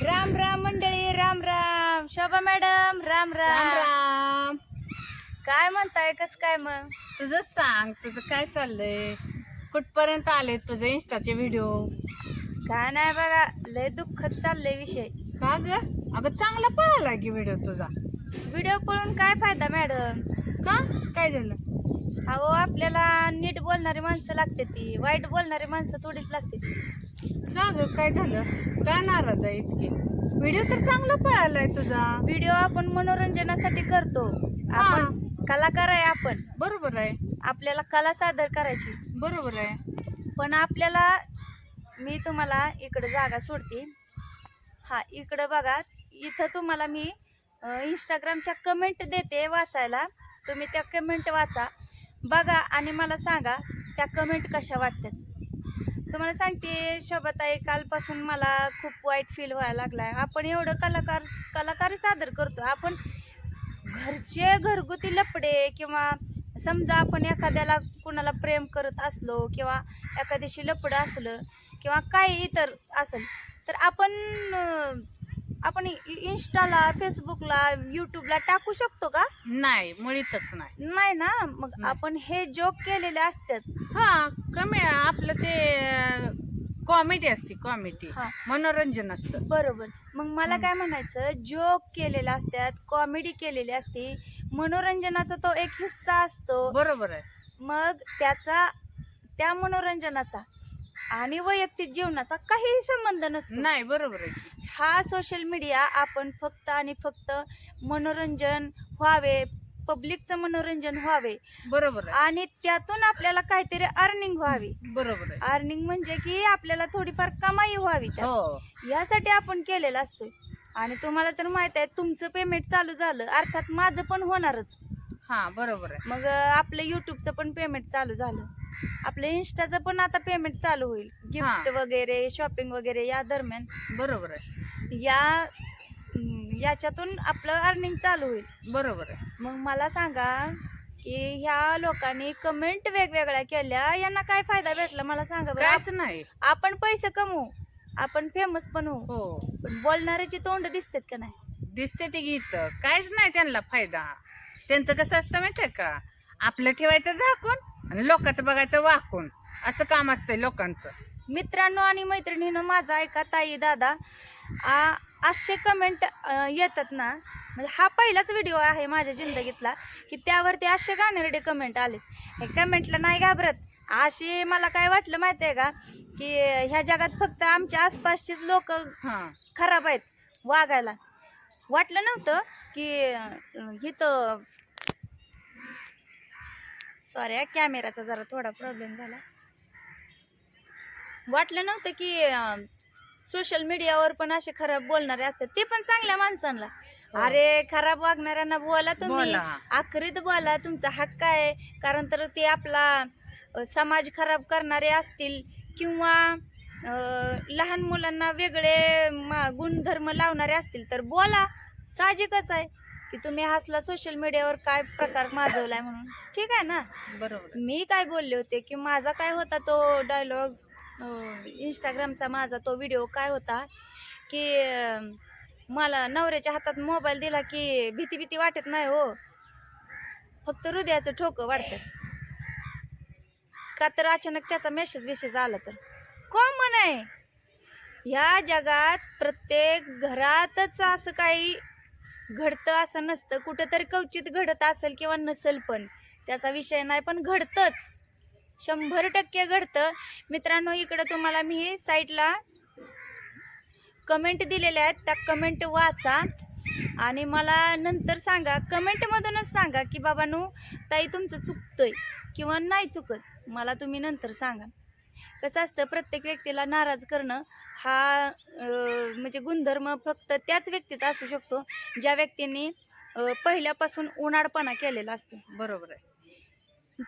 राम राम मंडळी राम राम. शोभा मॅडम राम राम. राम काय म्हणताय कस काय मग? तुझं सांग तुझं काय चाललंय? कुठपर्यंत आले तुझे इंस्टाचे व्हिडिओ? काय नाही बघा लय दुःखद चाललंय विषय. का ग? अगं चांगला पळाला की व्हिडिओ तुझा. व्हिडिओ पळून काय फायदा मॅडम? का? काय झालं? अहो आपल्याला नीट बोलणारी माणसं लागते ती. वाईट बोलणारी माणसं थोडीच लागते का ग? काय झालं? काय नाराज आहे इतकी? व्हिडिओ तर चांगला पळालाय तुझा. व्हिडिओ आपण मनोरंजनासाठी करतो. आपण कलाकार आहे आपण. बरोबर आहे. आपल्याला कला सादर करायची. बरोबर आहे. पण आपल्याला मी तुम्हाला इकडे जागा सोडते. हा इकडं बघा. इथं तुम्हाला मी इंस्टाग्रामच्या कमेंट देते वाचायला. तुम्ही त्या कमेंट वाचा. बघा आणि मला सांगा त्या कमेंट कशा वाटतात. तुम्हाला सांगते शोभाताई कालपासून मला खूप वाईट फील व्हायला लागलाय. आपण एवढं कलाकार कलाकार सादर करतो आपण घरचे घरगुती लपडे किंवा समजा आपण एखाद्याला कुणाला प्रेम करत असलो किंवा एखाद्याशी लपडं असलं किंवा काही इतर असेल तर आपण आपण इ- इंस्टाला फेसबुकला यूट्यूबला टाकू शकतो का? नाही मुळीतच नाही. नाही ना? मग नाही. आपण हे जोक केलेले असतात. हा कमी आपलं ते कॉमेडी असते कॉमेडी हा. मनोरंजन असतं. बरोबर. मग मला. काय म्हणायचं? जोक केलेले असतात कॉमेडी केलेली असते. मनोरंजनाचा तो एक हिस्सा असतो. बरोबर आहे. मग त्याचा त्या मनोरंजनाचा आणि वैयक्तिक जीवनाचा काहीही संबंध नसतो. नाही बरोबर आहे. हा सोशल मीडिया आपण फक्त आणि फक्त मनोरंजन व्हावे पब्लिकचं मनोरंजन व्हावे. बरोबर आहे. आणि त्यातून आपल्याला काहीतरी अर्निंग व्हावी. बरोबर आहे. अर्निंग म्हणजे की आपल्याला थोडीफार कमाई व्हावी त्यात. हो. यासाठी आपण केलेलं असतोय. आणि तुम्हाला तर माहीत आहे तुमचं पेमेंट चालू झालं अर्थात माझं पण होणारच. हा बरोबर आहे. मग अं, आपलं युट्यूबचं पण पेमेंट चालू झालं. आपलं इन्स्टाचं पण आता पेमेंट चालू होईल. गिफ्ट वगैरे शॉपिंग वगैरे या दरम्यान बरोबर आहे. या याच्यातून आपलं अर्निंग चालू होईल. बरोबर आहे. मग मला सांगा की ह्या लोकांनी कमेंट वेगवेगळ्या केल्या यांना काय फायदा भेटला? मला सांगा बरं. कायच नाही. आप- आपण पैसे कमवू आपण फेमस पण होऊ. हो. पण बोलणाऱ्याची तोंड दिसतात का नाही? दिसते ते गीत. काहीच नाही त्यांना फायदा. त्यांचं कसं असतं माहितीये का? आपलं ठेवायचं झाकून आणि लोकांचं बघायचं वाकून. असं काम असतंय लोकांचं. मित्रांनो आणि मैत्रिणीनं माझा ऐका ताई दादा आ, असे कमेंट येतात ना. म्हणजे हा पहिलाच व्हिडिओ आहे माझ्या जिंदगीतला की त्यावरती असे गाणेरडे कमेंट आले. हे कमेंटला नाही घाबरत. अशी मला काय वाटलं माहिती आहे का? की ह्या जगात फक्त आमच्या आसपासचेच लोक हा. खराब आहेत वागायला. वाटलं नव्हतं की अं, इथं सॉरी कॅमेराचा जरा थोडा प्रॉब्लेम झाला. वाटलं नव्हतं की सोशल मीडियावर पण असे खराब बोलणारे असतात. ते पण चांगल्या माणसांना. हो. अरे खराब वागणाऱ्यांना बोला तुम्ही. आखरीत बोला तुमचा हक्क आहे. कारण तर ते आपला समाज खराब करणारे असतील किंवा लहान मुलांना वेगळे गुणधर्म लावणारे असतील तर बोला. साहजिकच आहे. की तुम्ही हसला सोशल मीडियावर काय प्रकार माजवलाय म्हणून. ठीक आहे ना? बरोबर. मी काय बोलले होते की माझा काय होता तो डायलॉग इंस्टाग्रामचा माझा तो व्हिडिओ काय होता की मला नवऱ्याच्या हातात मोबाईल दिला की भीती भीती वाटत नाही हो. फक्त हृदयाचं ठोकं वाटतं का तर अचानक त्याचा मेसेज बिसेज आला तर. कॉमन आहे. ह्या जगात प्रत्येक घरातच असं काही घडतं असं नसतं. कुठंतरी कवचित घडत असेल किंवा नसेल पण त्याचा विषय नाही पण घडतंच. शंभर टक्के घडतं. मित्रांनो इकडं तुम्हाला मी साईडला कमेंट दिलेल्या आहेत. त्या कमेंट वाचा आणि मला नंतर सांगा. कमेंटमधूनच सांगा की बाबांनो ताई तुमचं चुकतंय किंवा नाही चुकत. मला तुम्ही नंतर सांगा. कसं असतं प्रत्येक व्यक्तीला नाराज करणं हा म्हणजे गुणधर्म फक्त त्याच व्यक्तीत असू शकतो ज्या व्यक्तीने पहिल्यापासून उन्हाळपणा केलेला असतो. बरोबर आहे.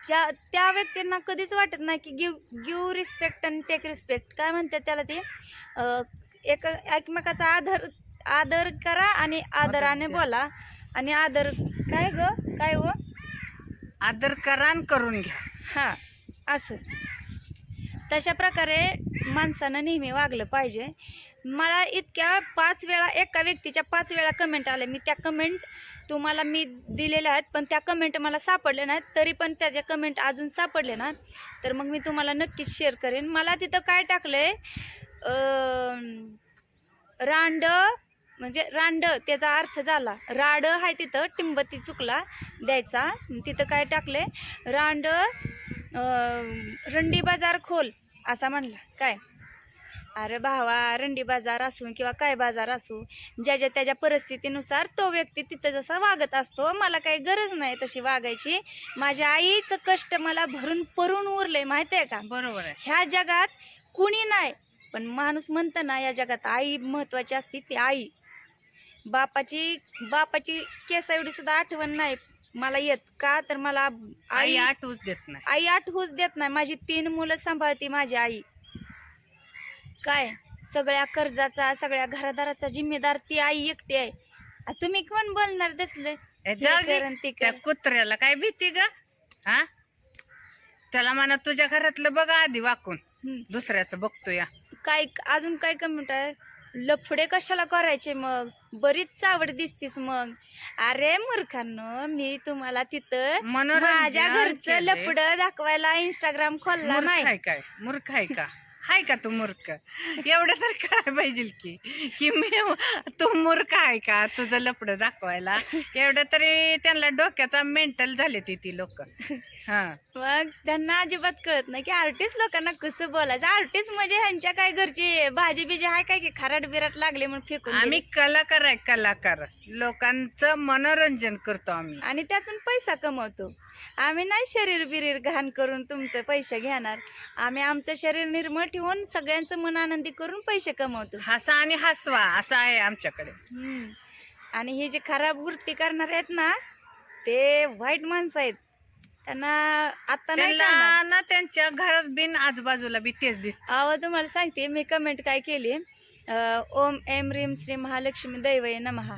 ज्या त्या व्यक्तींना कधीच वाटत नाही की गिव गिव रिस्पेक्ट आणि टेक रिस्पेक्ट. काय म्हणतात त्याला ते? एक एकमेकाचा आदर आदर करा आणि आदराने. बोला. आणि आदर काय ग? काय हो आदर करा आणि करून घ्या. हां असं. तशा प्रकारे माणसानं नेहमी वागलं पाहिजे. मला इतक्या पाच वेळा एका व्यक्तीच्या पाच वेळा कमेंट आल्या. मी त्या कमेंट तुम्हाला मी दिलेल्या आहेत पण त्या कमेंट मला सापडल्या नाहीत. तरी पण त्याच्या कमेंट अजून सापडले ना तर मग मी तुम्हाला नक्कीच शेअर करेन. मला तिथं काय टाकलं आहे रांड म्हणजे रांड त्याचा अर्थ झाला. राड आहे तिथं टिंबती चुकला द्यायचा. तिथं काय टाकले रांड रंडी बाजार खोल असा म्हणला. काय? अरे भावा रंडी बाजार असू किंवा काय बाजार असू ज्याच्या त्याच्या परिस्थितीनुसार तो व्यक्ती तिथं जसा वागत असतो मला काही गरज नाही तशी वागायची. माझ्या आईचं कष्ट मला भरून परून उरले माहिती आहे का? बरोबर आहे. ह्या जगात कुणी नाही पण माणूस म्हणतं ना या जगात आई महत्वाची असते ती आई. बापाची बापाची केस एवढी सुद्धा आठवण नाही मला येत का? तर मला आई आई आठवूच देत नाही. आई आठवूच देत नाही. माझी तीन मुलं सांभाळती माझी आई. काय? सगळ्या कर्जाचा सगळ्या घरादाराचा जिम्मेदार ती आई एकटी आहे. आ, तुम्ही कोण बोलणार दिसले ए, जाऊ दे. करण ते त्या कर कुत्र्याला काय भीती ग? हा? त्याला म्हणा तुझ्या घरातलं बघा आधी वाकून. हम्म. दुसऱ्याचं बघतो या काय अजून काय कमेंट आहे? लफडे कशाला करायचे मग? बरीच चावड दिसतीस मग. अरे मूर्खांनो मी तुम्हाला तिथं मनोरंजन माझ्या घरचं केलंय. लफड दाखवायला इंस्टाग्राम खोलला मूर्ख नाही. आहे काय? मूर्ख आहे का? हाय का तू मूर्ख? एवढं तर काय पाहिजे की? की मी तू मूर्ख आहे का? तुझं लपड दाखवायला? एवढं तरी त्यांना डोक्याचा मेंटल झाले ती ती लोक. हा. मग त्यांना अजिबात कळत नाही की आर्टिस्ट लोकांना कसं बोलायचं? आर्टिस्ट म्हणजे ह्यांच्या काय घरची भाजी बिजी आहे काय की खराट बिराट लागले म्हणून फेकून आम्ही दिली. कलाकार आहे कलाकार. लोकांचं मनोरंजन करतो आम्ही. आणि त्यातून पैसा कमवतो. आम्ही नाही शरीर बिरीर घाण करून तुमचं पैसे घेणार. आम्ही आमचं शरीर निर्मळ ठेवून सगळ्यांचं मन आनंदी करून पैसे कमवतो. हसा आणि हसवा असं आहे आमच्याकडे. हम्म. आणि हे जे खराब वृत्ती करणार आहेत ना ते वाईट माणसं आहेत. त्यांना आता नाही. त्यांना ना त्यांच्या घरात बिन आजूबाजूला बी तेच दिसत. अहो तुम्हाला सांगते मी कमेंट काय केली? ओम एम रीम श्री महालक्ष्मी दैवय नमहा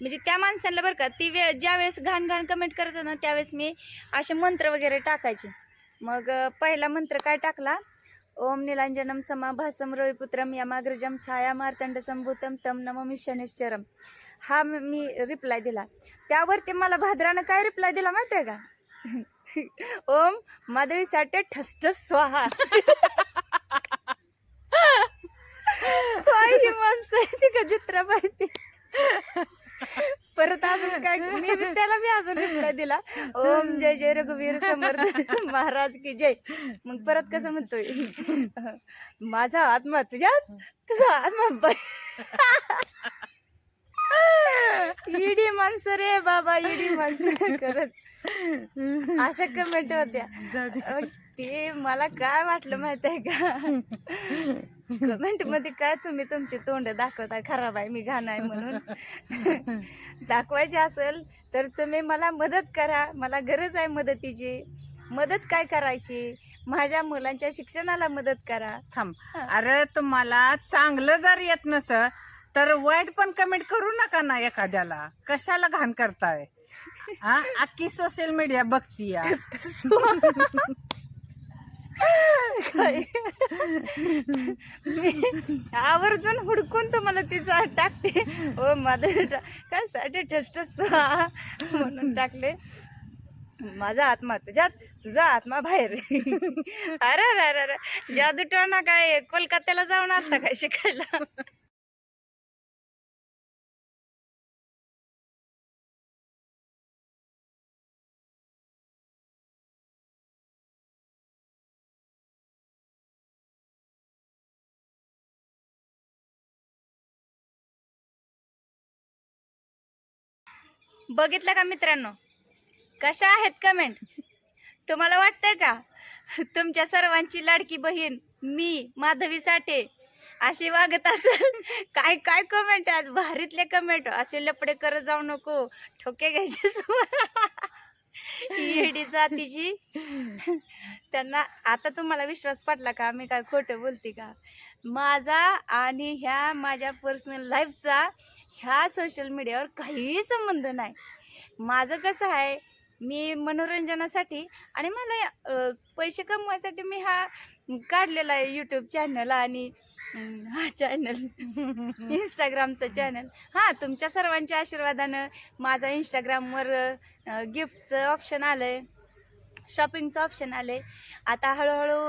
म्हणजे त्या माणसांना बरं का ती वे ज्या वेळेस घाण घाण कमेंट करत होते ना त्यावेळेस मी असे मंत्र वगैरे टाकायचे. मग पहिला मंत्र काय टाकला? ओम निलांजनम समाभासम रविपुत्रम यमाग्रजम छाया मार्तंड संभूतम तम नममी शनिश्चरम. हा मी- मी रिप्लाय दिला. त्यावरती मला भाद्रानं काय रिप्लाय दिला माहिती आहे का? ओम माधवीसाठी ठसठस स्वाहा. काय ही माणसं आहे ती का चित्र पाहिजे परत अजून काय? मी बी त्याला मी अजून रिप्लाय दिला. ओम जय जय रघुवीर समर्थ. महाराज की जय. मग परत कसं म्हणतोय? माझा आत्मा तुझ्यात तुझा आत्मा ब- इडी माणसं रे बाबा इडी माणसं. खरंच. अशा कमेंट होत्या. ते मला काय वाटलं माहीत आहे का? कमेंटमध्ये काय तुम्ही तुमची तोंड दाखवताय खराब आहे मी घाण आहे म्हणून. दाखवायची असेल तर तुम्ही मला मदत करा. मला गरज आहे मदतीची. मदत काय करायची? माझ्या मुलांच्या शिक्षणाला मदत करा. थांब. अरे तुम्हाला चांगलं जर येत नस तर वाईट पण कमेंट करू नका ना एखाद्याला. कशाला घाण करताय? हा अख्खी सोशल मीडिया? मी आवर्जून हुडकून तुम्हाला तिचा टाकते. ओ माझं काय साठी ठसठस म्हणून टाकले. माझा आत्मा तुझ्यात तुझा आत्मा बाहेर. अरे अरे अरे अरे. जादू टोना काय कोलकात्याला जाऊन आता काय शिकायला? बघितलं का मित्रांनो? कशा आहेत कमेंट तुम्हाला वाटतंय का? तुमच्या सर्वांची लाडकी बहीण मी माधवी साठे अशी वागत असेल. काय काय कमेंट आहेत? भारीतले कमेंट असे लपडे करत जाऊ नको. ठोके घ्यायचे येडी जातीची त्यांना आता तुम्हाला विश्वास पाटला का? मी काय खोटं बोलते का? माझा आणि ह्या माझ्या पर्सनल लाईफचा ह्या सोशल मीडियावर काहीही संबंध नाही. माझं कसं आहे मी मनोरंजनासाठी आणि मला पैसे कमवायसाठी मी हा काढलेला आहे यूट्यूब चॅनल आणि हा चॅनल इंस्टाग्रामचं चॅनल हां तुमच्या सर्वांच्या आशीर्वादानं माझा इंस्टाग्रामवर गिफ्टचं ऑप्शन आलं आहे शॉपिंगचं ऑप्शन आलं आहे आता हळूहळू